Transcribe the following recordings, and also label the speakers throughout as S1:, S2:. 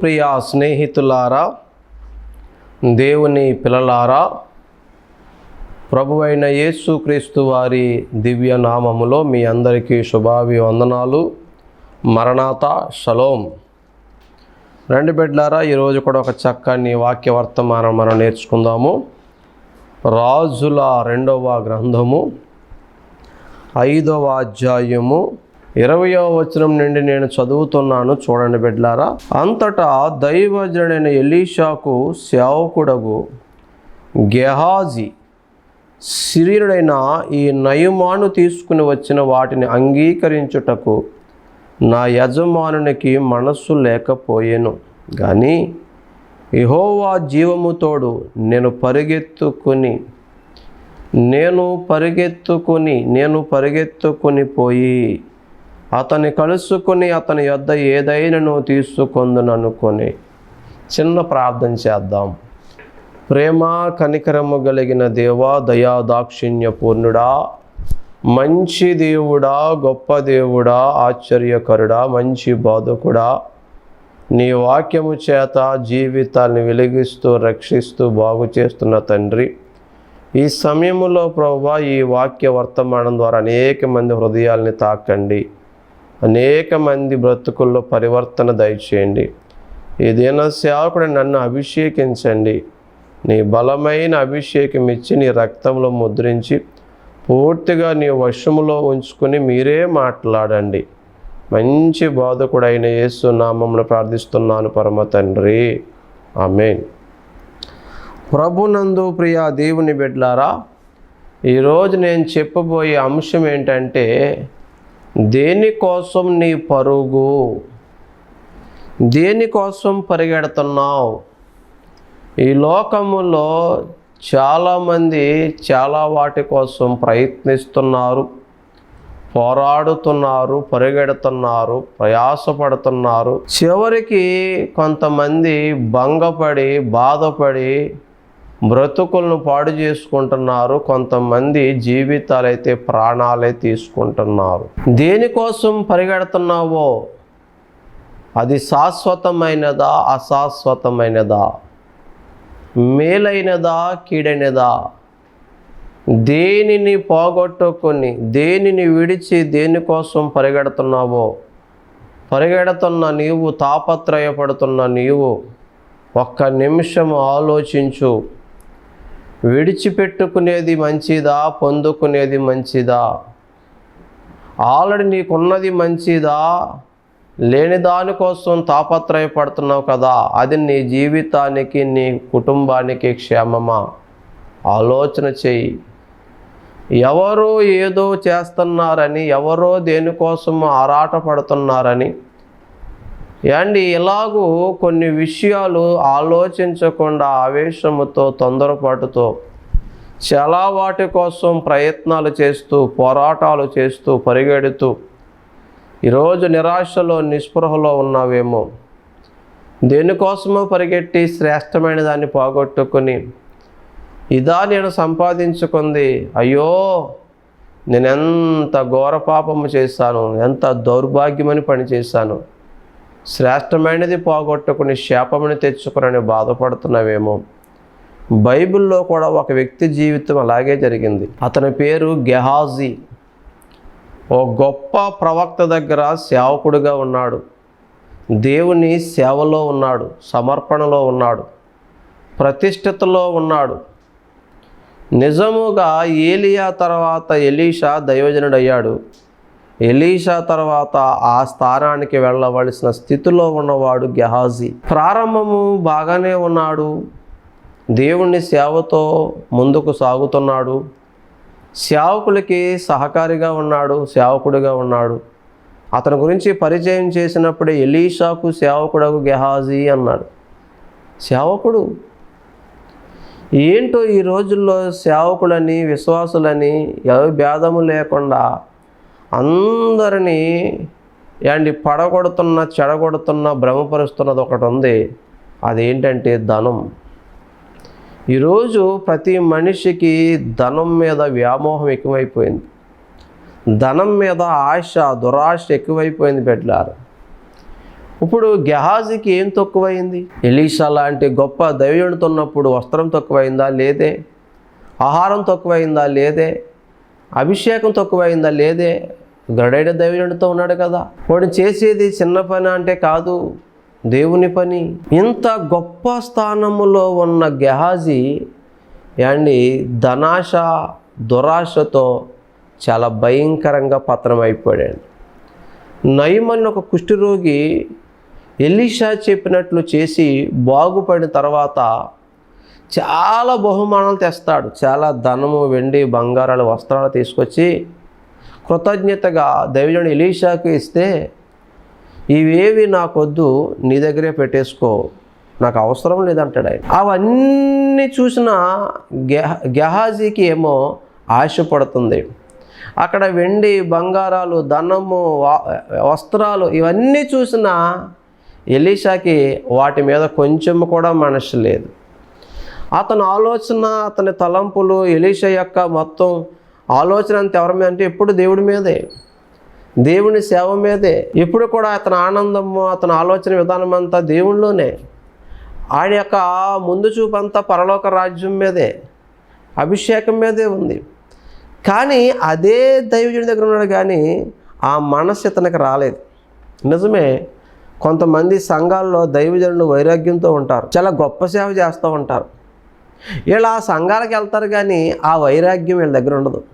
S1: ప్రియ స్నేహితులారా దేవుని పిల్లలారా ప్రభు అయిన యేసుక్రీస్తు వారి దివ్య నామములో మీ అందరికీ శుభాభివందనాలు. మరణాత షలోం. రెండు బిడ్లారా ఈరోజు కూడా ఒక చక్కని వాక్య వర్తమానం మనం నేర్చుకుందాము. రాజుల రెండవ గ్రంథము ఐదవ అధ్యాయము ఇరవయో వచనం నుండి నేను చదువుతున్నాను చూడండి బిడ్లారా. అంతటా దైవజనుడైన ఎలీషాకు సేవకుడగు గెహాజీ సిరియుడైన ఈ నయమాను తీసుకుని వచ్చిన వాటిని అంగీకరించుటకు నా యజమానునికి మనస్సు లేకపోయేను. కానీ ఇహోవా జీవము తోడు నేను పరిగెత్తుకుని నేను పరిగెత్తుకుని నేను పరిగెత్తుకుని పోయి అతన్ని కలుసుకొని అతని యొద్ద ఏదైనాను తీసుకొందుననుకొని చిన్న ప్రార్థన చేద్దాం. ప్రేమ కనికరము కలిగిన దేవా దయా దాక్షిణ్య పూర్ణుడా మంచి దేవుడా గొప్ప దేవుడా ఆశ్చర్యకరుడా మంచి బాధకుడా నీ వాక్యము చేత జీవితాన్ని వెలిగిస్తూ రక్షిస్తూ బాగు చేస్తున్న తండ్రి. ఈ సమయంలో ప్రభా ఈ వాక్య వర్తమానం ద్వారా అనేక మంది హృదయాల్ని తాకండి. అనేక మంది బ్రతుకుల్లో పరివర్తన దయచేయండి. ఏదైనా సేవకుడు నన్ను అభిషేకించండి. నీ బలమైన అభిషేకం ఇచ్చి నీ రక్తంలో ముద్రించి పూర్తిగా నీ వశములో ఉంచుకుని మీరే మాట్లాడండి. మంచి బాధకుడైన యేసు నామంలో ప్రార్థిస్తున్నాను పరమ తండ్రి. ఆమెన్. ప్రభునందు ప్రియ దేవుని బిడ్లారా ఈరోజు నేను చెప్పబోయే అంశం ఏంటంటే దేనికోసం నీ పరుగు? దేనికోసం పరిగెడుతున్నావు? ఈ లోకములో చాలామంది చాలా వాటి కోసం ప్రయత్నిస్తున్నారు పోరాడుతున్నారు పరిగెడుతున్నారు ప్రయాసపడుతున్నారు. చివరికి కొంతమంది భంగపడి బాధపడి బ్రతుకులను పాడు చేసుకుంటున్నారు. కొంతమంది జీవితాలైతే ప్రాణాలే తీసుకుంటున్నారు. దేనికోసం పరిగెడుతున్నావో? అది శాశ్వతమైనదా? అశాశ్వతమైనదా? మేలైనదా? కీడైనదా? దేనిని పోగొట్టుకొని దేనిని విడిచి దేనికోసం పరిగెడుతున్నావో? పరిగెడుతున్న నీవు తాపత్రయపడుతున్న నీవు ఒక్క నిమిషం ఆలోచించు. విడిచిపెట్టుకునేది మంచిదా? పొందుకునేది మంచిదా? ఆల్రెడీ నీకున్నది మంచిదా? లేని దానికోసం తాపత్రయపడుతున్నావు కదా అది నీ జీవితానికి నీ కుటుంబానికి క్షేమమా? ఆలోచన చెయ్యి. ఎవరో ఏదో చేస్తున్నారని ఎవరో దేనికోసం ఆరాటపడుతున్నారని అండి ఇలాగూ కొన్ని విషయాలు ఆలోచించకుండా ఆవేశముతో తొందరపాటుతో చాలా వాటి కోసం ప్రయత్నాలు చేస్తూ పోరాటాలు చేస్తూ పరిగెడుతూ ఈరోజు నిరాశలో నిస్పృహలో ఉన్నావేమో. దేనికోసమో పరిగెట్టి శ్రేష్టమైన దాన్ని పోగొట్టుకుని ఇదా నేను సంపాదించుకుంది అయ్యో నేను ఎంత ఘోర పాపము చేశాను ఎంత దౌర్భాగ్యమని పని చేశాను శ్రేష్టమైనది పోగొట్టుకుని శాపముని తెచ్చుకునని బాధపడుతున్నావేమో. బైబిల్లో కూడా ఒక వ్యక్తి జీవితం అలాగే జరిగింది. అతని పేరు గెహాజీ. ఓ గొప్ప ప్రవక్త దగ్గర సేవకుడిగా ఉన్నాడు. దేవుని సేవలో ఉన్నాడు సమర్పణలో ఉన్నాడు ప్రతిష్ఠతలో ఉన్నాడు. నిజముగా ఏలియా తర్వాత ఎలీషా దైవజనుడయ్యాడు. ఎలీషా తర్వాత ఆ స్థానానికి వెళ్ళవలసిన స్థితిలో ఉన్నవాడు గెహాజీ. ప్రారంభము బాగానే ఉన్నాడు. దేవుణ్ణి సేవతో ముందుకు సాగుతున్నాడు. సేవకులకి సహకారిగా ఉన్నాడు సేవకుడిగా ఉన్నాడు. అతని గురించి పరిచయం చేసినప్పుడే ఎలీషాకు సేవకుడకు గెహాజీ అన్నాడు. సేవకుడు? ఏంటో ఈ రోజుల్లో సేవకులని విశ్వాసులని ఏ భేదము లేకుండా అందరినీ ఏంటి పడగొడుతున్న చెడగొడుతున్న భ్రమపరుస్తున్నది ఒకటి ఉంది. అదేంటంటే ధనం. ఈరోజు ప్రతి మనిషికి ధనం మీద వ్యామోహం ఎక్కువైపోయింది. ధనం మీద ఆశ దురాశ ఎక్కువైపోయింది పెట్టారు ఇప్పుడు గెహాజీకి ఏం తక్కువైంది? ఎలీషా లాంటి గొప్ప దైవజనుడితో వస్త్రం తక్కువైందా? లేదే. ఆహారం తక్కువైందా? లేదే. అభిషేకం తక్కువైందా? లేదే. గడైన దైవజనుడితో ఉన్నాడు కదా. వాడు చేసేది చిన్న పని అంటే కాదు దేవుని పని. ఇంత గొప్ప స్థానములో ఉన్న గెహాజీ అండి ధనాశ దురాశతో చాలా భయంకరంగా పతనమైపోయాడు. అయిపోయాడు నయమని ఒక కుష్ఠరోగి ఎలీషా చెప్పినట్లు చేసి బాగుపడిన తర్వాత చాలా బహుమానాలు తెస్తాడు. చాలా ధనము వెండి బంగారాలు వస్త్రాలు తీసుకొచ్చి కృతజ్ఞతగా దైవజుడు ఎలీషాకు ఇస్తే ఇవేవి నాకొద్దు నీ దగ్గరే పెట్టేసుకో నాకు అవసరం లేదంటాడు ఆయన. అవన్నీ చూసిన గెహ గెహాజీకి ఏమో ఆశపడుతుంది అక్కడ వెండి బంగారాలు ధనము వస్త్రాలు ఇవన్నీ చూసిన ఎలీషాకి వాటి మీద కొంచెం కూడా మనసు లేదు. అతని ఆలోచన అతని తలంపులు ఎలీష యొక్క మొత్తం ఆలోచన అంత ఎవరి మీద అంటే ఎప్పుడు దేవుడి మీదే. దేవుని సేవ మీదే. ఎప్పుడు కూడా అతని ఆనందము అతని ఆలోచన విధానం అంతా దేవుళ్ళలోనే. ఆయన యొక్క ముందు చూపు అంతా పరలోక రాజ్యం మీదే. అభిషేకం మీదే ఉంది. కానీ అదే దైవజుడి దగ్గర ఉన్నాడు కానీ ఆ మనసు ఇతనికి రాలేదు. నిజమే కొంతమంది సంఘాల్లో దైవజనులు వైరాగ్యంతో ఉంటారు. చాలా గొప్ప సేవ చేస్తూ ఉంటారు. వీళ్ళు ఆ సంఘాలకు వెళ్తారు కానీ ఆ వైరాగ్యం వీళ్ళ దగ్గర ఉండదు.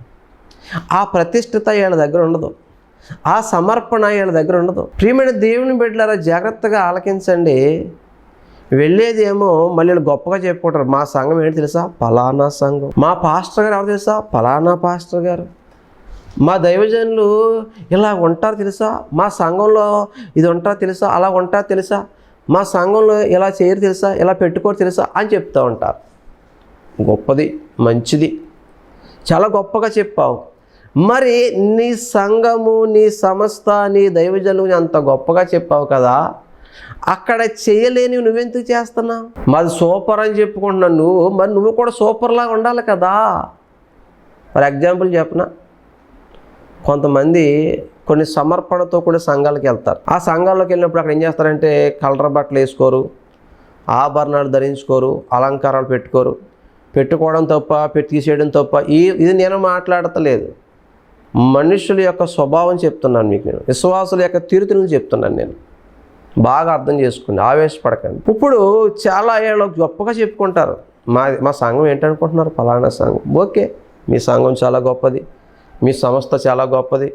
S1: ఆ ప్రతిష్ఠిత వీళ్ళ దగ్గర ఉండదు. ఆ సమర్పణ వీళ్ళ దగ్గర ఉండదు. ప్రియమైన దేవుని బిడ్డలారా జాగ్రత్తగా ఆలకించండి. వెళ్ళేదేమో మళ్ళీ వీళ్ళు గొప్పగా చెప్పుకుంటారు. మా సంఘం ఏంటి తెలుసా? ఫలానా సంఘం. మా పాస్టర్ గారు ఎవరు తెలుసా? ఫలానా పాస్టర్ గారు. మా దైవజనులు ఇలా ఉంటారు తెలుసా? మా సంఘంలో ఇది ఉంటారు తెలుసా? అలా ఉంటారు తెలుసా? మా సంఘంలో ఇలా చేయరు తెలుసా? ఇలా పెట్టుకోరు తెలుసా? అని చెప్తూ ఉంటారు. గొప్పది మంచిది. చాలా గొప్పగా చెప్పావు. మరి నీ సంఘము నీ సంస్థ నీ దైవజనులు అంత గొప్పగా చెప్పావు కదా అక్కడ చేయలేని నువ్వెందుకు చేస్తున్నావు? మాది సూపర్ అని చెప్పుకుంటున్నావు నువ్వు. మరి నువ్వు కూడా సూపర్లాగా ఉండాలి కదా. ఫర్ ఎగ్జాంపుల్ చెప్పనా? కొంతమంది కొన్ని సమర్పణతో కూడా సంఘాలకు వెళ్తారు. ఆ సంఘాల్లోకి వెళ్ళినప్పుడు అక్కడ ఏం చేస్తారంటే కలర్ బట్టలు వేసుకోరు ఆభరణాలు ధరించుకోరు అలంకారాలు పెట్టుకోరు. పెట్టుకోవడం తప్ప పెట్టి తీసేయడం తప్ప ఈ ఇది నేను మాట్లాడతలేదు. మనుషుల యొక్క స్వభావం చెప్తున్నాను మీకు నేను. విశ్వాసుల యొక్క తీరుతులను చెప్తున్నాను నేను. బాగా అర్థం చేసుకోండి ఆవేశపడకండి. ఇప్పుడు చాలా ఏళ్ళు గొప్పగా చెప్పుకుంటారు. మా మా సంఘం ఏంటనుకుంటున్నారు? ఫలానా సంఘం. ఓకే మీ సంఘం చాలా గొప్పది. మీ సంస్థ చాలా గొప్పది.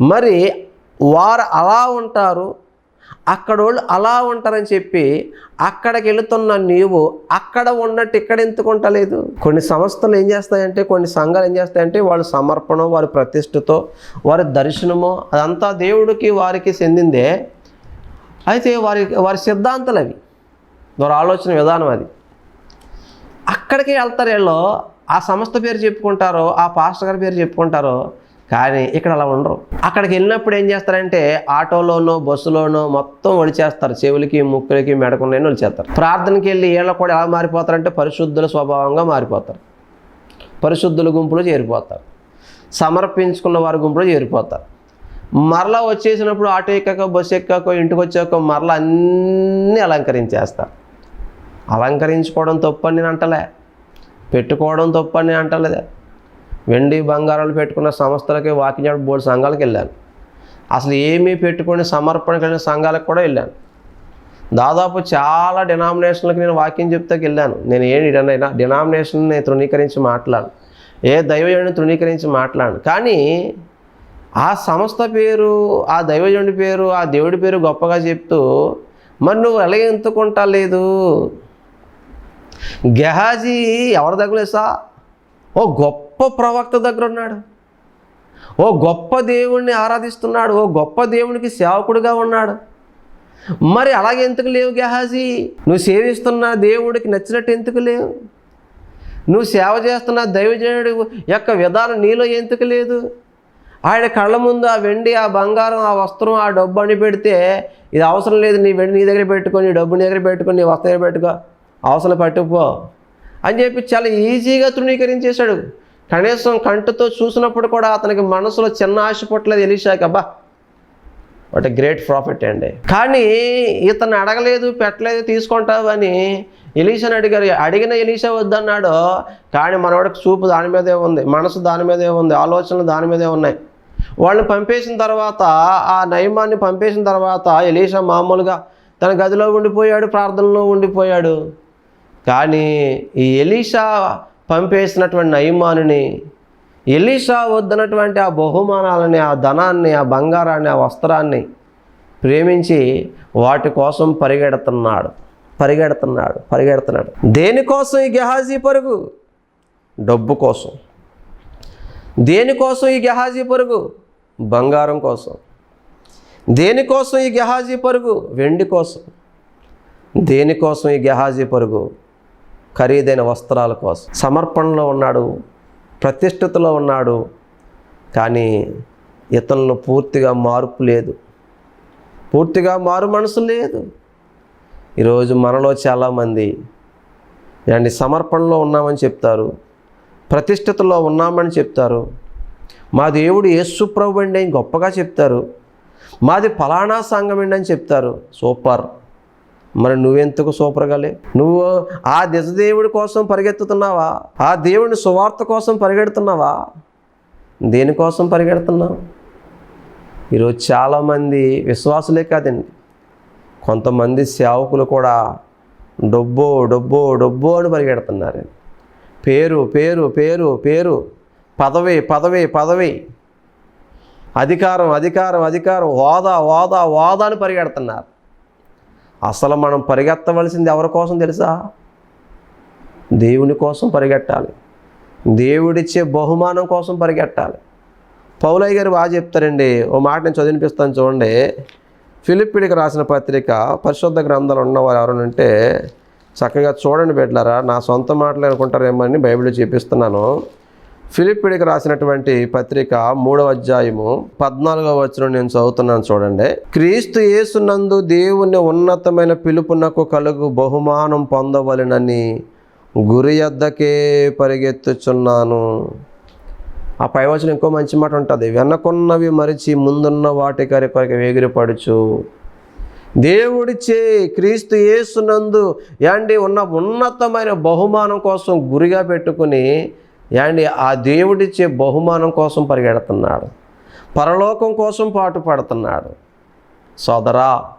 S1: మరి వారు అలా ఉంటారు అక్కడ వాళ్ళు అలా ఉంటారని చెప్పి అక్కడికి వెళుతున్న నీవు అక్కడ ఉన్నట్టు ఇక్కడ ఎందుకుంటలేదు కొన్ని సంస్థలు ఏం చేస్తాయంటే కొన్ని సంఘాలు ఏం చేస్తాయంటే వాళ్ళ సమర్పణ వారి ప్రతిష్టతో వారి దర్శనము అదంతా దేవుడికి వారికి చెందిందే. అయితే వారి వారి సిద్ధాంతాలు అవి. వారి ఆలోచన విధానం అది. అక్కడికి వెళ్తారు వీళ్ళు. ఆ సంస్థ పేరు చెప్పుకుంటారో ఆ పాస్టర్ గారి పేరు చెప్పుకుంటారో కానీ ఇక్కడ అలా ఉండరు. అక్కడికి వెళ్ళినప్పుడు ఏం చేస్తారంటే ఆటోలోనో బస్సులోనో మొత్తం ఒడిచేస్తారు. చెవులకి ముక్కులకి మెడకున్నాయని ఒడిచేస్తారు. ప్రార్థనకి వెళ్ళి వీళ్ళు కూడా ఎలా మారిపోతారంటే పరిశుద్ధుల స్వభావంగా మారిపోతారు. పరిశుద్ధుల గుంపులో చేరిపోతారు. సమర్పించుకున్న వారి గుంపులో చేరిపోతారు. మరలా వచ్చేసినప్పుడు ఆటో ఎక్కాక బస్సు ఎక్కాకో ఇంటికి వచ్చాక మరలా అన్నీ అలంకరించేస్తారు. అలంకరించుకోవడం తప్పని అని నేను అంటలే. పెట్టుకోవడం తప్పు అని అంటలేదే. వెండి బంగారాలు పెట్టుకున్న సంస్థలకి వాకింగ్ చేయడం బోర్డు సంఘాలకు వెళ్ళాను. అసలు ఏమీ పెట్టుకుని సమర్పణ కలిగిన సంఘాలకు కూడా వెళ్ళాను. దాదాపు చాలా డినామినేషన్లకు నేను వాక్యం చెప్తాకి వెళ్ళాను. నేను ఏ డినామినేషన్ని తృణీకరించి మాట్లాడు ఏ దైవజనుడిని తృణీకరించి మాట్లాడు కానీ ఆ సంస్థ పేరు ఆ దైవజనుడి పేరు ఆ దేవుడి పేరు గొప్పగా చెప్తూ మరి నువ్వు ఎలా ఎంతుకుంటా లేదు? గెహాజీ ఎవరి దగ్గర ఓ గొప్ప గొప్ప ప్రవక్త దగ్గర ఉన్నాడు. ఓ గొప్ప దేవుణ్ణి ఆరాధిస్తున్నాడు. ఓ గొప్ప దేవునికి సేవకుడిగా ఉన్నాడు. మరి అలాగే ఎందుకు లేవు గెహాజీ? నువ్వు సేవిస్తున్న దేవుడికి నచ్చినట్టు ఎందుకు లేవు? నువ్వు సేవ చేస్తున్న దైవజనుడి యొక్క విధానం నీలో ఎందుకు లేదు? ఆయన కళ్ళ ముందు ఆ వెండి ఆ బంగారం ఆ వస్త్రం ఆ డబ్బు అని పెడితే ఇది అవసరం లేదు. నీ వెండి నీ దగ్గర పెట్టుకొని నీ డబ్బు నీ దగ్గర పెట్టుకొని నీ వస్త్రం దగ్గర పెట్టుకో. అవసరం పట్టుకుపో అని చెప్పి చాలా ఈజీగా తృణీకరించేశాడు. కనీసం కంటితో చూసినప్పుడు కూడా అతనికి మనసులో చిన్న ఆశ పుట్టలేదు ఎలీషాకి. అబ్బా వాట్ గ్రేట్ ప్రాఫిట్ అండి కానీ ఇతను అడగలేదు పెట్టలేదు తీసుకుంటావు అని ఎలీషాని అడిగారు. అడిగిన ఎలీషా వద్దన్నాడు. కానీ మనవాడికి చూపు దాని మీదే ఉంది మనసు దాని మీదే ఉంది ఆలోచనలు దాని మీదే ఉన్నాయి. వాళ్ళని పంపేసిన తర్వాత ఆ నయమాన్ని పంపేసిన తర్వాత ఎలీషా మామూలుగా తన గదిలో ఉండిపోయాడు ప్రార్థనలో ఉండిపోయాడు. కానీ ఈ ఎలీషా పంపేసినటువంటి నయమానుని ఎలీషా వద్దనటువంటి ఆ బహుమానాలని ఆ ధనాన్ని ఆ బంగారాన్ని ఆ వస్త్రాన్ని ప్రేమించి వాటి కోసం పరిగెడుతున్నాడు. పరిగెడుతున్నాడు పరిగెడుతున్నాడు. దేనికోసం ఈ గెహాజీ పరుగు? డబ్బు కోసం. దేనికోసం ఈ గెహాజీ పరుగు? బంగారం కోసం. దేనికోసం ఈ గెహాజీ పరుగు? వెండి కోసం. దేనికోసం ఈ గెహాజీ పరుగు? ఖరీదైన వస్త్రాల కోసం. సమర్పణలో ఉన్నాడు ప్రతిష్ఠతలో ఉన్నాడు కానీ ఇతనిలో పూర్తిగా మార్పు లేదు. పూర్తిగా మారు మనసు లేదు. ఈరోజు మనలో చాలామంది అండి సమర్పణలో ఉన్నామని చెప్తారు ప్రతిష్ఠతలో ఉన్నామని చెప్తారు. మా దేవుడు యేసు ప్రభు అండి అని గొప్పగా చెప్తారు. మాది ఫలానా సంఘం అండి అని చెప్తారు. సూపర్. మరి నువ్వెందుకు సూపర్గా లేవు నువ్వు ఆ నిజదేవుడి కోసం పరిగెత్తుతున్నావా? ఆ దేవుని సువార్త కోసం పరిగెడుతున్నావా? దేనికోసం పరిగెడుతున్నావు? ఈరోజు చాలామంది విశ్వాసులే కాదండి. కొంతమంది సేవకులు కూడా డబ్బో డబ్బో డబ్బో అని పరిగెడుతున్నారు. పేరు పేరు పేరు పేరు పదవి పదవి పదవి. అధికారం అధికారం అధికారం హోదా హోదా హోదా అని పరిగెడుతున్నారు. అసలు మనం పరిగెత్తవలసింది ఎవరి కోసం తెలుసా? దేవుని కోసం పరిగెట్టాలి. దేవుడిచ్చే బహుమానం కోసం పరిగెట్టాలి. పౌలయ్య గారు బాగా చెప్తారండి. ఓ మాట నేను చదివినిపిస్తాను చూడండి. ఫిలిప్పిడికి రాసిన పత్రిక పరిశుద్ధ గ్రంథాలు ఉన్నవారు ఎవరనంటే చక్కగా చూడండి బిడ్డలారా నా సొంత మాటలు అనుకుంటారేమో అని బైబిల్ చూపిస్తున్నాను. ఫిలిపిడికి రాసినటువంటి పత్రిక మూడవ అధ్యాయము పద్నాలుగవ వచనం నేను చదువుతున్నాను చూడండి. క్రీస్తు యేసునందు దేవుని ఉన్నతమైన పిలుపునకు కలుగు బహుమానం పొందవలెనని గురి ఎద్దకే పరిగెత్తుచున్నాను. ఆ పైవచనం ఇంకో మంచి మాట ఉంటుంది. వెనకున్నవి మరిచి ముందున్న వాటి కరి కొరకు వేగిరపడుచు. దేవుడిచ్చే క్రీస్తు యేసునందు యాండి ఉన్న ఉన్నతమైన బహుమానం కోసం గురిగా పెట్టుకుని యాండి ఆ దేవుడిచ్చే బహుమానం కోసం పరిగెడుతున్నాడు. పరలోకం కోసం పాటు పడుతున్నాడు. సోదరా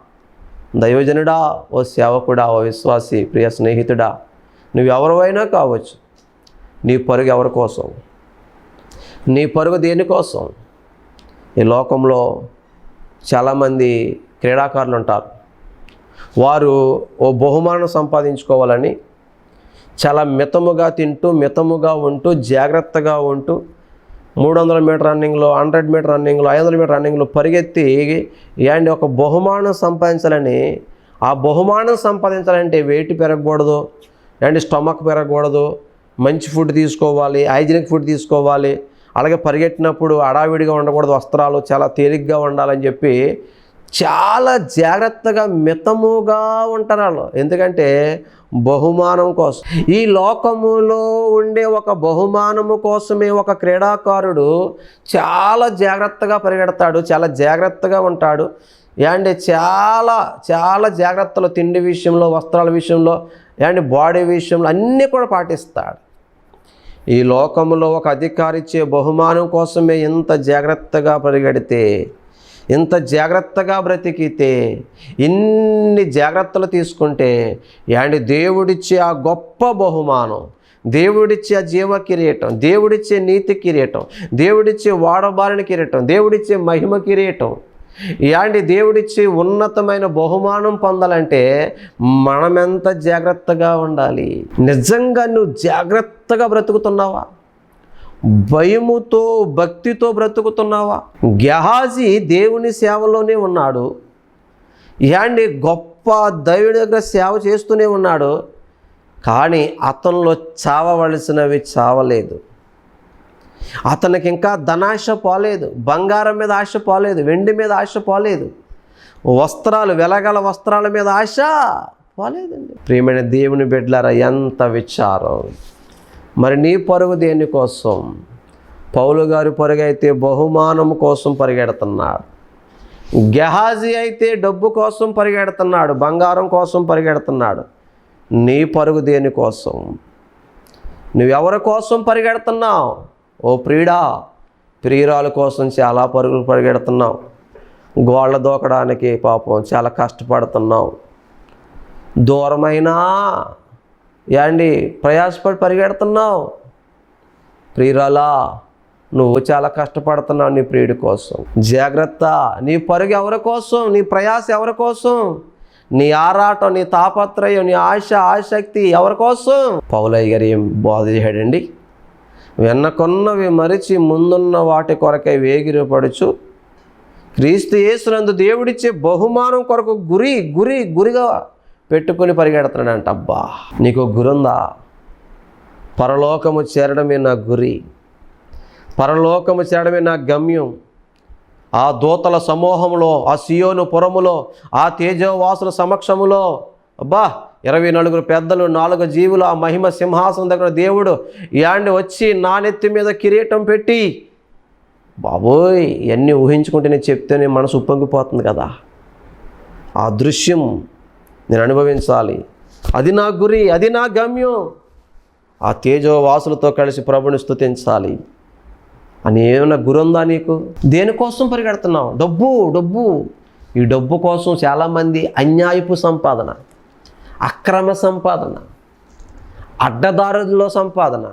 S1: దైవజనుడా ఓ సేవకుడా ఓ విశ్వాసి ప్రియ స్నేహితుడా నువ్వెవరివైనా కావచ్చు. నీ పరుగు ఎవరి కోసం? నీ పరుగు దేనికోసం ఈ లోకంలో చాలామంది క్రీడాకారులు ఉంటారు వారు ఓ బహుమానం సంపాదించుకోవాలని చాలా మితముగా తింటూ మితముగా ఉంటూ జాగ్రత్తగా ఉంటూ మూడు వందల మీటర్ రన్నింగ్లో హండ్రెడ్ మీటర్ రన్నింగ్లో ఐదు వందల మీటర్ రన్నింగ్లో పరిగెత్తి ఏంటి ఒక బహుమానం సంపాదించాలని ఆ బహుమానం సంపాదించాలంటే వెయిట్ పెరగకూడదు అండ్ స్టమక్ పెరగకూడదు మంచి ఫుడ్ తీసుకోవాలి హైజీనిక్ ఫుడ్ తీసుకోవాలి అలాగే పరిగెట్టినప్పుడు అడావిడిగా ఉండకూడదు వస్త్రాలు చాలా తేలిగ్గా ఉండాలని చెప్పి చాలా జాగ్రత్తగా మితముగా ఉంటారు వాళ్ళు. ఎందుకంటే బహుమానం కోసం. ఈ లోకములో ఉండే ఒక బహుమానము కోసమే ఒక క్రీడాకారుడు చాలా జాగ్రత్తగా పరిగెడతాడు చాలా జాగ్రత్తగా ఉంటాడు. అండ్ చాలా చాలా జాగ్రత్తలు తిండి విషయంలో వస్త్రాల విషయంలో అండ్ బాడీ విషయంలో అన్నీ కూడా పాటిస్తాడు. ఈ లోకంలో ఒక అధికారిచ్చే బహుమానం కోసమే ఇంత జాగ్రత్తగా పరిగెడితే ఇంత జాగ్రత్తగా బ్రతికితే ఇన్ని జాగ్రత్తలు తీసుకుంటే యాండి దేవుడిచ్చే ఆ గొప్ప బహుమానం దేవుడిచ్చే ఆ జీవ కిరీటం దేవుడిచ్చే నీతి కిరీటం దేవుడిచ్చే వాడబారిన కిరీటం దేవుడిచ్చే మహిమ కిరీటం ఇలాంటి దేవుడిచ్చే ఉన్నతమైన బహుమానం పొందాలంటే మనమెంత జాగ్రత్తగా ఉండాలి? నిజంగా నువ్వు జాగ్రత్తగా బ్రతుకుతున్నావా? భయముతో భక్తితో బ్రతుకుతున్నావా? గెహాజీ దేవుని సేవలోనే ఉన్నాడు. యాండి గొప్ప దైవుడి దగ్గర సేవ చేస్తూనే ఉన్నాడు. కానీ అతనిలో చావవలసినవి చావలేదు. అతనికి ఇంకా ధనాశ పోలేదు. బంగారం మీద ఆశ పోలేదు. వెండి మీద ఆశ పోలేదు. వస్త్రాలు వెలగల వస్త్రాల మీద ఆశ పోలేదండి. ప్రియమైన దేవుని బిడ్డలారా ఎంత విచారం. మరి నీ పరుగు దేనికోసం పౌలు గారి పరుగు అయితే బహుమానం కోసం పరిగెడుతున్నాడు. గెహాజీ అయితే డబ్బు కోసం పరిగెడుతున్నాడు బంగారం కోసం పరిగెడుతున్నాడు. నీ పరుగు దేని కోసం? నువ్వెవరి కోసం పరిగెడుతున్నావు? ఓ ప్రియుడా ప్రియురాల కోసం చాలా పరుగులు పరిగెడుతున్నావు. గోళ్ళ దూకడానికి పాపం చాలా కష్టపడుతున్నావు. దూరమైనా యాండి ప్రయాసపడి పరిగెడుతున్నావు. ప్రియురాలా నువ్వు చాలా కష్టపడుతున్నావు నీ ప్రియుడి కోసం. జాగ్రత్త నీ పరుగు ఎవరి కోసం? నీ ప్రయాస ఎవరి కోసం? నీ ఆరాటం నీ తాపత్రయం నీ ఆశ ఆసక్తి ఎవరి కోసం? పౌలయ్య గారు ఏం బోధ చేయడండి వెన్నకొన్నవి మరిచి ముందున్న వాటి కొరకై వేగిరపడుచు క్రీస్తు యేసునందు దేవుడిచ్చే బహుమానం కొరకు గురి గురి గురిగా పెట్టుకొని పరిగెడుతున్నాడంట అబ్బా నీకు గురుందా? పరలోకము చేరడమే నా గురి. పరలోకము చేరడమే నా గమ్యం. ఆ దూతల సమూహంలో ఆ సియోను పురములో ఆ తేజోవాసుల సమక్షములో అబ్బా ఇరవై నలుగురు పెద్దలు నాలుగు జీవులు ఆ మహిమ సింహాసనం దగ్గర దేవుడు యాండి వచ్చి నా నెత్తి మీద కిరీటం పెట్టి బాబోయ్ ఇవన్నీ ఊహించుకుంటేనే చెప్తేనే మనసు ఉప్పొంగిపోతుంది కదా. ఆ దృశ్యం నేను అనుభవించాలి. అది నా గురి అది నా గమ్యం. ఆ తేజోవాసులతో కలిసి ప్రభుని స్థుతించాలి అని ఏమైనా గురి ఉందా నీకు? దేనికోసం పరిగెడుతున్నావు? డబ్బు డబ్బు. ఈ డబ్బు కోసం చాలామంది అన్యాయపు సంపాదన అక్రమ సంపాదన అడ్డదారుల్లో సంపాదన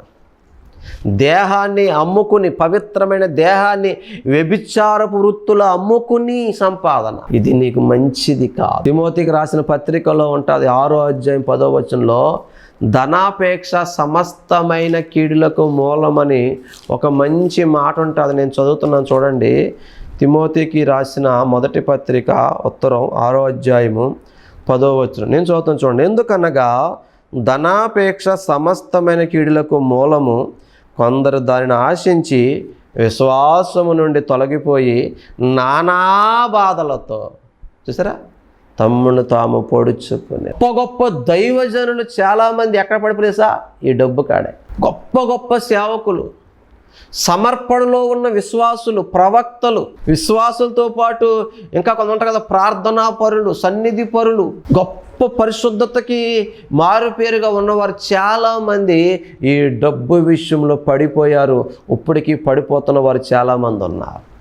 S1: దేహాన్ని అమ్ముకుని పవిత్రమైన దేహాన్ని వ్యభిచారపు వృత్తులు అమ్ముకుని సంపాదన. ఇది నీకు మంచిది కాదు. తిమోతికి రాసిన పత్రికలో ఉంటుంది ఆరో అధ్యాయం పదో వచనంలో ధనాపేక్ష సమస్తమైన కీడులకు మూలమని ఒక మంచి మాట ఉంటుంది. నేను చదువుతున్నాను చూడండి. తిమోతికి రాసిన మొదటి పత్రిక ఉత్తరం ఆరో అధ్యాయము పదో వచనం. నేను చదువుతాను చూడండి. ఎందుకనగా ధనాపేక్ష సమస్తమైన కీడులకు మూలము కొందరు దానిని ఆశించి విశ్వాసము నుండి తొలగిపోయి నానా బాధలతో చూసారా? తమ్మును తాము పొడుచుకునే గొప్ప గొప్ప దైవజనులు చాలామంది ఎక్కడ పడిపోయేసా ఈ డబ్బు కాడే. గొప్ప గొప్ప సేవకులు. సమర్పణలో ఉన్న విశ్వాసులు ప్రవక్తలు విశ్వాసులతో పాటు ఇంకా కొంత ఉంటారు కదా ప్రార్థనా పరులు సన్నిధి పరులు గొప్ప పరిశుద్ధతకి మారుపేరుగా ఉన్నవారు చాలామంది ఈ డబ్బు విషయంలో పడిపోయారు. ఇప్పటికీ పడిపోతున్న వారు చాలామంది ఉన్నారు.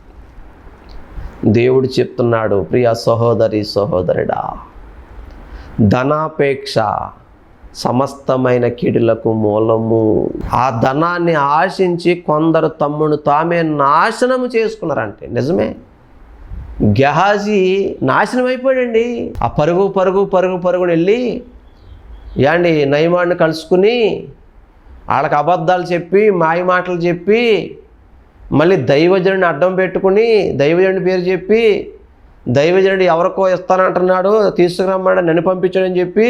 S1: దేవుడు చెప్తున్నాడు ప్రియ సహోదరి సహోదరుడా ధనాపేక్ష సమస్తమైన కీడులకు మూలము. ఆ ధనాన్ని ఆశించి కొందరు తమ్మును తామే నాశనము చేసుకున్నారంటే నిజమే. గెహాజీ నాశనం అయిపోయాడండి. ఆ పరుగు పరుగు పరుగు పరుగుని వెళ్ళి యాండి నయమాన్ని కలుసుకుని వాళ్ళకి అబద్ధాలు చెప్పి మాయ మాటలు చెప్పి మళ్ళీ దైవజనుడిని అడ్డం పెట్టుకుని దైవజనుడి పేరు చెప్పి దైవజనుడు ఎవరికో ఇస్తానంటున్నాడు తీసుకురమ్మాడు నన్ను పంపించాడని చెప్పి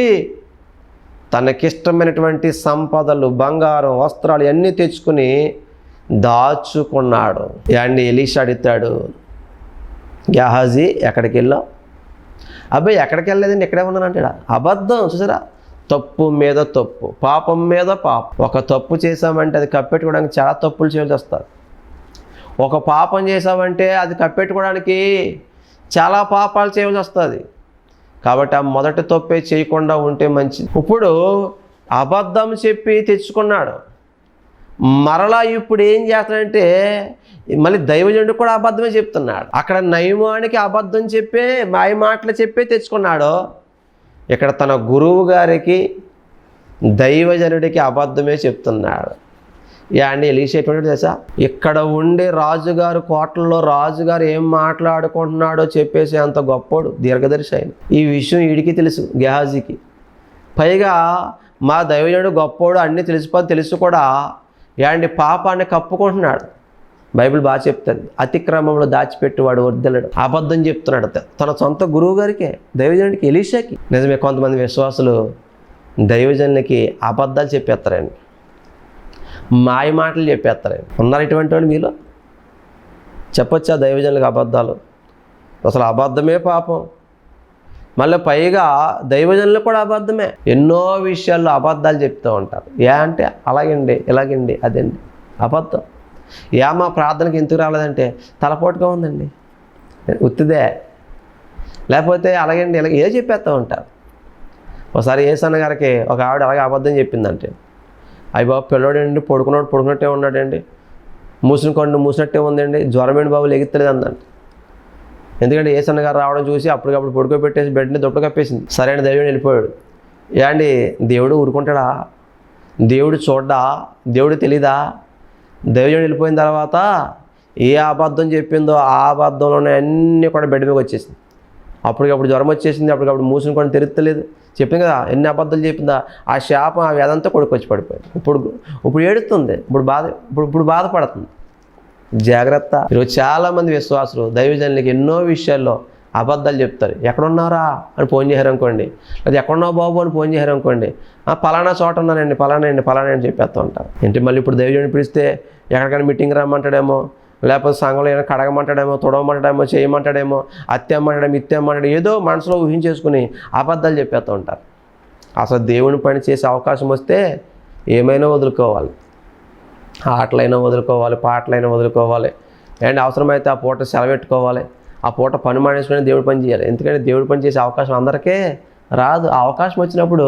S1: తనకిష్టమైనటువంటి సంపదలు బంగారం వస్త్రాలు అన్నీ తెచ్చుకుని దాచుకున్నాడు. యాండి ఎలీషా అడుగుతాడు గ్యాహాజీ ఎక్కడికి వెళ్ళావు? అబ్బాయి ఎక్కడికి వెళ్ళలేదండి ఇక్కడే ఉన్నానంటాడు అబద్ధం చూసారా? తప్పు మీద తప్పు పాపం మీద పాపం. ఒక తప్పు చేసామంటే అది కప్పెట్టుకోవడానికి చాలా తప్పులు చేయాల్సి వస్తారు. ఒక పాపం చేసామంటే అది కప్పెట్టుకోవడానికి చాలా పాపాలు చేయవలసి వస్తుంది. కాబట్టి ఆ మొదటి తప్పే చేయకుండా ఉంటే మంచిది. ఇప్పుడు అబద్ధం చెప్పి తెచ్చుకున్నాడు. మరలా ఇప్పుడు ఏం చేస్తాడంటే మళ్ళీ దైవజనుడు కూడా అబద్ధమే చెప్తున్నాడు. అక్కడ నయమానికి అబద్ధం చెప్పే మాయ మాటలు చెప్పే తెచ్చుకున్నాడు. ఇక్కడ తన గురువు గారికి దైవజనుడికి అబద్ధమే చెప్తున్నాడు. యాండి ఎలిసేటువంటి దశ ఇక్కడ ఉండే రాజుగారు కోటల్లో రాజుగారు ఏం మాట్లాడుకుంటున్నాడో చెప్పేసి అంత గొప్పోడు దీర్ఘదర్శి ఆయన ఈ విషయం వీడికి తెలుసు గెహాజీకి. పైగా మా దైవజనుడు గొప్పోడు అన్నీ తెలిసిపోతే తెలుసు కూడా యాండి పాపాన్ని కప్పుకుంటున్నాడు. బైబిల్ బాగా చెప్తుంది అతిక్రమంలో దాచిపెట్టువాడు వర్దలడు అబద్ధం చెప్తున్నాడు తన సొంత గురువు గారికే దైవజనుడికి ఎలీషాకి. నిజమే కొంతమంది విశ్వాసులు దైవజనులకి అబద్ధాలు చెప్పేస్తారండి మాయ మాటలు చెప్పేస్తారండి ఉన్నారు ఇటువంటి వాళ్ళు మీలో? చెప్పొచ్చా దైవజనులకు అబద్ధాలు? అసలు అబద్ధమే పాపం. మళ్ళీ పైగా దైవజనులు కూడా అబద్ధమే. ఎన్నో విషయాల్లో అబద్ధాలు చెప్తూ ఉంటారు. ఏ అంటే అలాగండి ఇలాగండి అదండి. అబద్ధం. ఏ మా ప్రార్థనకి ఎందుకు రాలేదంటే తలపోటుగా ఉందండి. ఉత్తిదే. లేకపోతే అలాగండి ఇలా ఏ చెప్పేస్తూ ఉంటారు? ఒకసారి ఏసన్న గారికి ఒక ఆవిడ అలాగే అబద్ధం చెప్పిందంటే అయ్యి బాబు పిల్లోడండి పడుకున్నాడు పడుకున్నట్టే ఉన్నాడండి మూసిన కొండ మూసినట్టే ఉందండి జ్వరమైన బాబు? లెగిత్తలేదు అందండి ఎందుకంటే ఏసన్న గారు రావడం చూసి అప్పటికప్పుడు పడుకోబెట్టేసి బెడ్ని దుప్పటి కప్పేసింది. సరైన దైవం వెళ్ళిపోయాడు. ఏండి దేవుడు ఊరుకుంటాడా? దేవుడు చూడ్డా? దేవుడు తెలీదా? దైవం వెళ్ళిపోయిన తర్వాత ఏ అబద్ధం చెప్పిందో ఆ అబద్ధంలోనే అన్నీ కూడా బెడ్ మీద వచ్చేసింది. అప్పటికప్పుడు జ్వరం వచ్చేసింది అప్పటికప్పుడు మూసిన కూడా తెరుస్తలేదు చెప్పింది కదా ఎన్ని అబద్ధాలు చెప్పిందా? ఆ శాపం ఆ వేదంతా కొడుకు వచ్చి పడిపోయింది ఇప్పుడు ఇప్పుడు ఏడుస్తుంది ఇప్పుడు బాధ ఇప్పుడు ఇప్పుడు బాధపడుతుంది. జాగ్రత్త. ఈరోజు చాలామంది విశ్వాసులు దైవజనులకి ఎన్నో విషయాల్లో అబద్ధాలు చెప్తారు. ఎక్కడున్నారా? అని ఫోన్ చేశారు అనుకోండి. లేదా ఎక్కడున్నావు బాబు అని ఫోన్ చేశారు అనుకోండి. పలానా చోట ఉన్నానండి పలానా అండి పలానా అని చెప్పేస్తూ ఉంటారు. ఏంటి మళ్ళీ ఇప్పుడు దైవజనుని పిలిస్తే ఎక్కడికైనా మీటింగ్ రమ్మంటాడేమో? లేకపోతే సంఘంలో ఏమైనా కడగమంటాడేమో తొడవమంటాడేమో చేయమంటాడేమో అత్తేమంటాడేమో ఇత్తేమంటాడు ఏదో మనసులో ఊహించేసుకుని అబద్ధాలు చెప్పేస్తూ ఉంటారు. అసలు దేవుని పని చేసే అవకాశం వస్తే ఏమైనా వదులుకోవాలి. ఆటలైనా వదులుకోవాలి పాటలైనా వదులుకోవాలి. అండ్ అవసరమైతే ఆ పూట సెలవెట్టుకోవాలి ఆ పూట పని మానేసుకుని దేవుడి పని చేయాలి. ఎందుకంటే దేవుడి పని చేసే అవకాశం అందరికీ రాదు. ఆ అవకాశం వచ్చినప్పుడు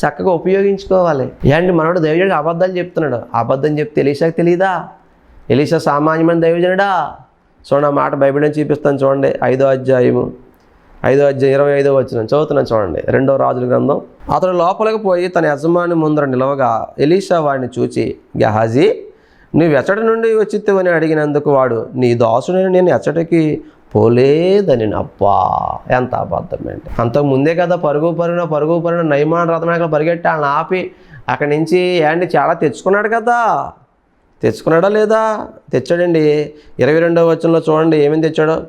S1: చక్కగా ఉపయోగించుకోవాలి. ఏంటి మనోడు దేవుడు అబద్ధాలు చెప్తున్నాడు. అబద్ధం చెప్తే ఎలీషాకి తెలియదా ఎలీషా సామాన్యమైన దైవజనుడా? చూడండి ఆ మాట బైబిల్ నుంచి చూపిస్తాను చూడండి. ఐదో అధ్యాయము. ఐదో అధ్యాయం ఇరవై ఐదో వచ్చిన చదువుతున్నాను చూడండి. రెండో రాజుల గ్రంథం. అతడు లోపలికి పోయి తన యజమాని ముందర నిలవగా ఎలీషా వాడిని చూచి గహాజీ నువ్వు ఎచ్చటి నుండి వచ్చిత్తవని అడిగినందుకు వాడు నీ దాసుడని నేను ఎచ్చటికి పోలేదని అబ్బా! ఎంత అబద్ధం అంతకు ముందే కదా పరుగు పరుగున పరుగు పరుగున నయమాన రథనాయకులు పరిగెట్టి వాళ్ళని ఆపి అక్కడి నుంచి ఏంటి చాలా తెచ్చుకున్నాడు కదా. తెచ్చుకున్నాడా లేదా? తెచ్చాడండి. ఇరవై రెండవ వచనంలో చూడండి ఏమేమి తెచ్చాడో?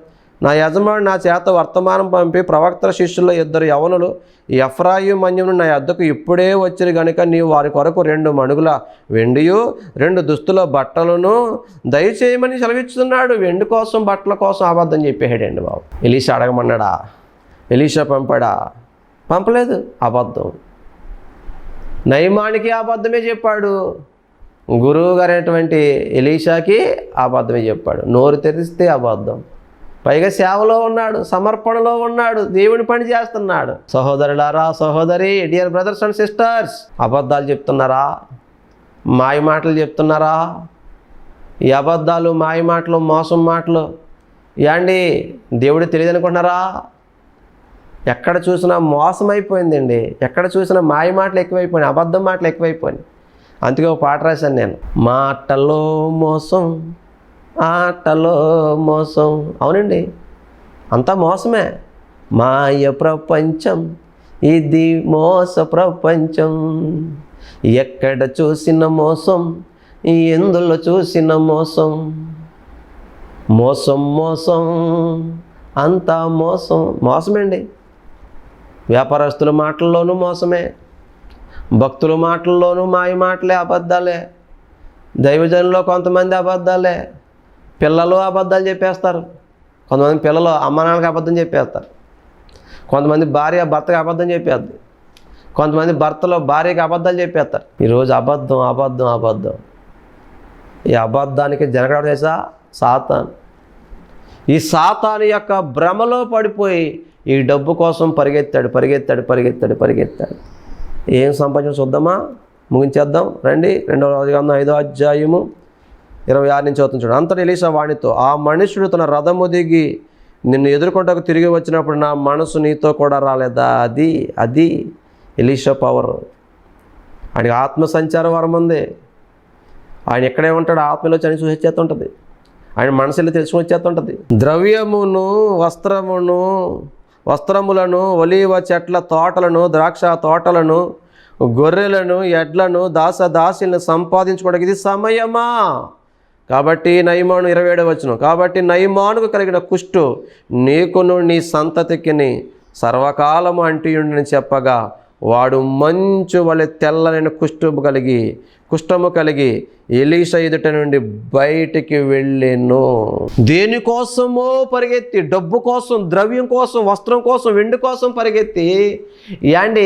S1: నా యజమాని నా చేత వర్తమానం పంపి ప్రవక్తల శిష్యుల్లో ఇద్దరు యవనులు ఎఫ్రాయి మన్యమును నా అద్దకు ఇప్పుడే వచ్చిరు గనుక నీవు వారి కొరకు రెండు మణుగుల వెండియు రెండు దుస్తుల బట్టలను దయచేయమని సెలవిస్తున్నాడు వెండి కోసం బట్టల కోసం అబద్ధం చెప్పేసాడండి బాబు. ఎలీషా అడగమన్నాడా? ఎలీషా పంపాడా? పంపలేదు. అబద్ధం. నయమానికి అబద్ధమే చెప్పాడు. గురువు గారైనటువంటి ఎలీషాకి అబద్ధమే చెప్పాడు. నోరు తెరిస్తే అబద్ధం. పైగా సేవలో ఉన్నాడు సమర్పణలో ఉన్నాడు దేవుని పని చేస్తున్నాడు. సహోదరులారా సహోదరి డియర్ బ్రదర్స్ అండ్ సిస్టర్స్ అబద్ధాలు చెప్తున్నారా? మాయ మాటలు చెప్తున్నారా? ఈ అబద్ధాలు మాయ మాటలు మోసం మాటలు యాండి దేవుడు తెలియదు అనుకుంటున్నారా ఎక్కడ చూసినా మోసం అయిపోయిందండి ఎక్కడ చూసినా మాయ మాటలు ఎక్కువైపోయినాయి అబద్ధం మాటలు ఎక్కువైపోయినాయి. అందుకే ఒక పాట రాశాను నేను. మాటలో మోసం ఆటలో మోసం. అవునండి. అంతా మోసమే. మాయ ప్రపంచం ఇది మోస ప్రపంచం. ఎక్కడ చూసిన మోసం ఎందులో చూసిన మోసం? మోసం మోసం. అంతా మోసం. మోసమండి. వ్యాపారస్తుల మాటల్లోనూ మోసమే. భక్తుల మాటల్లోనూ మాయ మాటలే అబద్ధాలే. దైవజనులో కొంతమంది అబద్ధాలే. పిల్లలు అబద్ధాలు చెప్పేస్తారు. కొంతమంది పిల్లలు అమ్మ నాన్నకి అబద్ధం చెప్పేస్తారు. కొంతమంది భార్య భర్తకి అబద్ధం చెప్పేద్ది కొంతమంది భర్తలో భార్యకి అబద్ధాలు చెప్పేస్తారు. ఈరోజు అబద్ధం అబద్ధం అబద్ధం. ఈ అబద్ధానికి జనగడ చేసా సాతాన్. ఈ సాతాన్ యొక్క భ్రమలో పడిపోయి ఈ డబ్బు కోసం పరిగెత్తాడు పరిగెత్తాడు పరిగెత్తాడు పరిగెత్తాడు. ఏం సంపాదించడం చూద్దామా? ముగించేద్దాం. రండి. రెండవ రోజు గ్రంథం ఐదో అధ్యాయము ఇరవై ఆరు నుంచి అవుతుంది చూడండి అంతటి ఎలీసా వాణితో ఆ మనుషుడు తన రథము దిగి నిన్ను ఎదుర్కొంటకు తిరిగి వచ్చినప్పుడు నా మనసు నీతో కూడా రాలేదా? అది అది ఎలీషా పవర్ ఆయనకి ఆత్మ సంచార వరం ఉంది. ఆయన ఎక్కడే ఉంటాడు. ఆత్మలో చని చూసి వచ్చేస్తుంటుంది ఆయన మనసులో తెలుసుకుని వచ్చేస్తుంటుంది ద్రవ్యమును వస్త్రమును వస్త్రములను ఒలీవ చెట్ల తోటలను ద్రాక్ష తోటలను గొర్రెలను ఎడ్లను దాస దాసిలను సంపాదించుకోవడానికి ఇది సమయమా? కాబట్టి నయమాను ఇరవై ఏడవ వచ్చును కాబట్టి నయమానుకు కలిగిన కుష్టు నీకును నీ సంతతికిని సర్వకాలము అంటియుండని చెప్పగా వాడు మంచు వలె తెల్లనైన కుష్ఠము కలిగి కుష్ఠము కలిగి ఎలీష ఎదుట నుండి బయటికి వెళ్ళాను. దేనికోసమో పరిగెత్తి డబ్బు కోసం ద్రవ్యం కోసం వస్త్రం కోసం వెండి కోసం పరిగెత్తి యాండి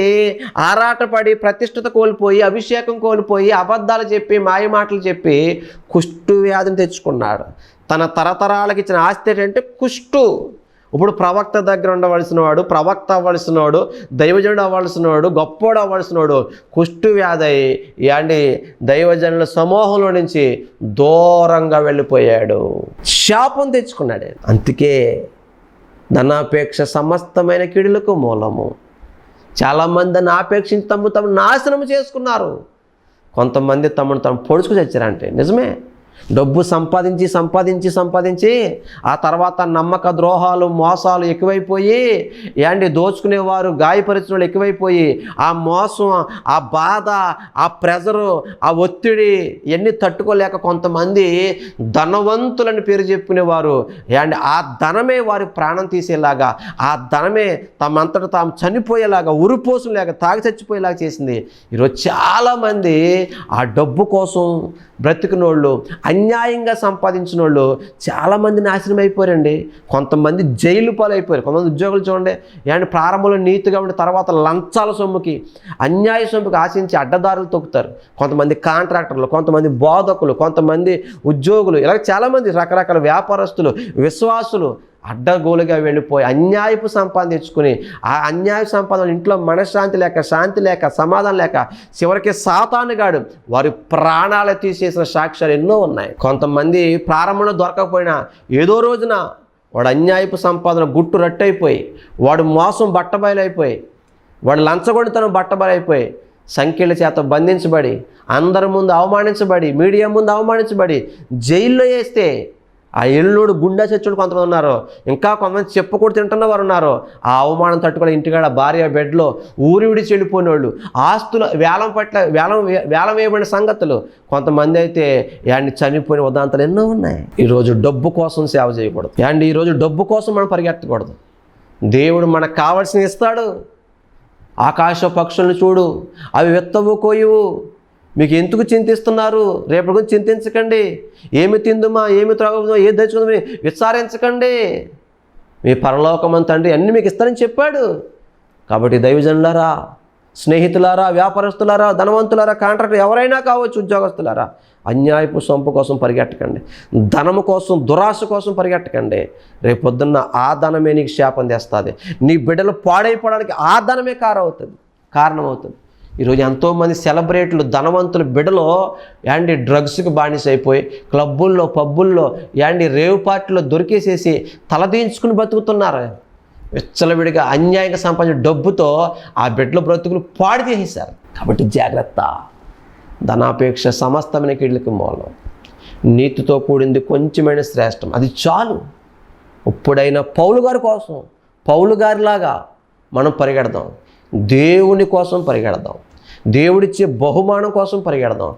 S1: ఆరాటపడి ప్రతిష్టత కోల్పోయి అభిషేకం కోల్పోయి అబద్ధాలు చెప్పి మాయ మాటలు చెప్పి కుష్టు వ్యాధిని తెచ్చుకున్నాడు. తన తరతరాలకు ఇచ్చిన ఆస్తి ఏంటంటే కుష్టు ఇప్పుడు ప్రవక్త దగ్గర ఉండవలసిన వాడు ప్రవక్త అవ్వాల్సిన వాడు దైవజనుడు అవ్వాల్సిన వాడు గొప్పోడు అవ్వాల్సిన వాడు కుష్టు వ్యాధి యాండి దైవజనుల సమూహంలో నుంచి దూరంగా వెళ్ళిపోయాడు. శాపం తెచ్చుకున్నాడు. అందుకే ధనాపేక్ష సమస్తమైన కీడులకు మూలము. చాలామంది దాన్ని ఆపేక్షించి తమ తమ నాశనం చేసుకున్నారు. కొంతమంది తమను తాము పొడుచుకు చచ్చారంటే నిజమే? డబ్బు సంపాదించి సంపాదించి సంపాదించి ఆ తర్వాత నమ్మక ద్రోహాలు మోసాలు ఎక్కువైపోయి ఏండి దోచుకునేవారు గాయపరిచిన వాళ్ళు ఎక్కువైపోయి ఆ మోసం ఆ బాధ ఆ ప్రెజరు ఆ ఒత్తిడి ఇవన్నీ తట్టుకోలేక కొంతమంది ధనవంతులని పేరు చెప్పుకునేవారు. ఏండి ఆ ధనమే వారి ప్రాణం తీసేలాగా ఆ ధనమే తమంతట తాము చనిపోయేలాగా ఉరిపోసం లేక తాగి చచ్చిపోయేలాగా చేసింది. ఈరోజు చాలామంది ఆ డబ్బు కోసం బ్రతికినోళ్ళు అన్యాయంగా సంపాదించిన వాళ్ళు చాలామంది నాశనం అయిపోయారండి. కొంతమంది జైలు పాలైపోయారు. కొంతమంది ఉద్యోగులు చూడండి ఏంటి ప్రారంభంలో నీతిగా ఉండి తర్వాత లంచాల సొమ్ముకి అన్యాయ సొమ్ముకి ఆశించి అడ్డదారులు తొక్కుతారు. కొంతమంది కాంట్రాక్టర్లు కొంతమంది బోధకులు కొంతమంది ఉద్యోగులు ఇలా చాలామంది రకరకాల వ్యాపారస్తులు విశ్వాసులు అడ్డగోలుగా వెళ్ళిపోయి అన్యాయపు సంపాదన తెచ్చుకుని ఆ అన్యాయ సంపాదన ఇంట్లో మనశ్శాంతి లేక శాంతి లేక సమాధానం లేక చివరికి సాతానుగాడు వారి ప్రాణాలు తీసేసిన సాక్ష్యాలు ఎన్నో ఉన్నాయి. కొంతమంది ప్రారంభంలో దొరకకపోయినా ఏదో రోజున వాడు అన్యాయపు సంపాదన గుట్టు రట్టయిపోయి వాడు మోసం బట్టబయలైపోయి వాడు లంచగొండితనం బట్టబయలైపోయి సంఖ్యల చేత బంధించబడి అందరి ముందు అవమానించబడి మీడియా ముందు అవమానించబడి జైల్లో వేస్తే ఆ ఎల్లుడు గుండె చచ్చుడు కొంతమంది ఉన్నారు. ఇంకా కొంతమంది చెప్పుకూడు తింటున్న వారు ఉన్నారు. ఆ అవమానం తట్టుకునే ఇంటికాడ భార్య బెడ్లో ఊరి విడిచి వెళ్ళిపోయిన వాళ్ళు ఆస్తుల వేలం పట్ల వేలం వేలం వేయబడిన సంగతులు. కొంతమంది అయితే యాండి చనిపోయిన ఉదాంతాలు ఎన్నో ఉన్నాయి. ఈరోజు డబ్బు కోసం సేవ చేయకూడదు. యాండి ఈరోజు డబ్బు కోసం మనం పరిగెత్తకూడదు. దేవుడు మనకు కావాల్సిన ఇస్తాడు. ఆకాశ పక్షులను చూడు అవి విత్తవు కోయువు. మీకు ఎందుకు చింతిస్తున్నారు? రేపటి గురించి చింతించకండి. ఏమి తిందుమా? ఏమి త్రాగుమా ఏది తెచ్చుకుందామని విచారించకండి మీ పరలోకమని తండ్రి అన్నీ మీకు ఇస్తారని చెప్పాడు. కాబట్టి దైవజనులారా స్నేహితులారా వ్యాపారస్తులారా ధనవంతులారా కాంట్రాక్టర్ ఎవరైనా కావచ్చు ఉద్యోగస్తులారా అన్యాయపు సొంపు కోసం పరిగెట్టకండి. ధనము కోసం దురాశ కోసం పరిగెట్టకండి. రేపు పొద్దున్న ఆ ధనమే నీకు శాపం తెస్తుంది. నీ బిడ్డలు పాడైపోవడానికి ఆ ధనమే కారవుతుంది కారణమవుతుంది. ఈరోజు ఎంతోమంది సెలబ్రేట్లు ధనవంతుల బిడలో యాండి డ్రగ్స్కి బానిస అయిపోయి క్లబ్బుల్లో పబ్బుల్లో యాండి రేవ్ పార్టీలో దొరికేసేసి తలదించుకుని బతుకుతున్నారు. విచ్చలవిడిగా అన్యాయంగా సంపాదించిన డబ్బుతో ఆ బిడ్డల బ్రతుకులు పాడు చేసేశారు. కాబట్టి జాగ్రత్త. ధనాపేక్ష సమస్తమైన కీళ్ళకి మూలం. నీతితో కూడింది కొంచెమైన శ్రేష్టం. అది చాలు. ఇప్పుడైనా పౌలు గారి కోసం పౌలు గారిలాగా మనం పరిగెడదాం. దేవుని కోసం పరిగెడదాం. దేవుడిచ్చే బహుమానం కోసం పరిగెడదాం.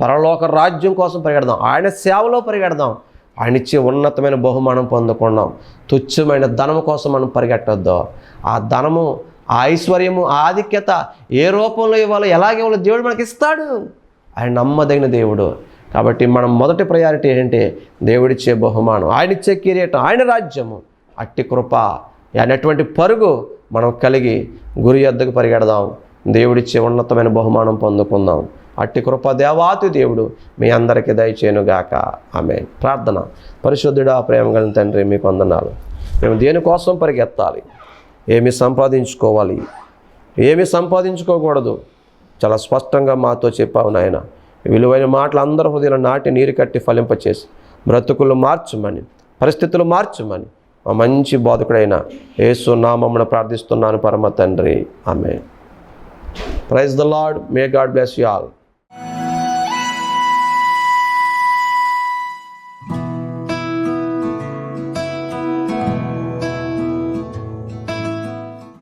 S1: పరలోక రాజ్యం కోసం పరిగెడదాం. ఆయన సేవలో పరిగెడదాం. ఆయన ఇచ్చే ఉన్నతమైన బహుమానం పొందుకున్నాం. తుచ్చమైన ధనము కోసం మనం పరిగెట్టొద్దు. ఆ ధనము ఆ ఐశ్వర్యము ఆ ఆధిక్యత ఏ రూపంలో ఇవ్వాలో ఎలాగ ఇవ్వాలో దేవుడు మనకి ఇస్తాడు. ఆయన నమ్మదగిన దేవుడు. కాబట్టి మనం మొదటి ప్రయారిటీ ఏంటంటే దేవుడిచ్చే బహుమానం. ఆయన ఇచ్చే కిరీటం ఆయన రాజ్యము. అట్టి కృప అనేటువంటి పరుగు మనం కలిగి గురి యొద్దకు పరిగెడదాం. దేవుడిచ్చే ఉన్నతమైన బహుమానం పొందుకుందాం. అట్టి కృప దేవాతి దేవుడు మీ అందరికీ దయచేనుగాక ఆమె ప్రార్థన. పరిశుద్ధుడా ప్రేమ కలిగిన తండ్రి మీకు వందనాలు. మేము దేనికోసం పరిగెత్తాలి? ఏమి సంపాదించుకోవాలి? ఏమి సంపాదించుకోకూడదు? చాలా స్పష్టంగా మాతో చెప్పావు నాయన. విలువైన మాటలు అందరూ హృదయంలో నాటి నీరు కట్టి ఫలింపచేసి బ్రతుకులు మార్చమని పరిస్థితులు మార్చమని మా మంచి బోధకుడైన యేసు నామమున ప్రార్థిస్తున్నాను పరమ తండ్రి. ఆమె praise the Lord. May God bless you all.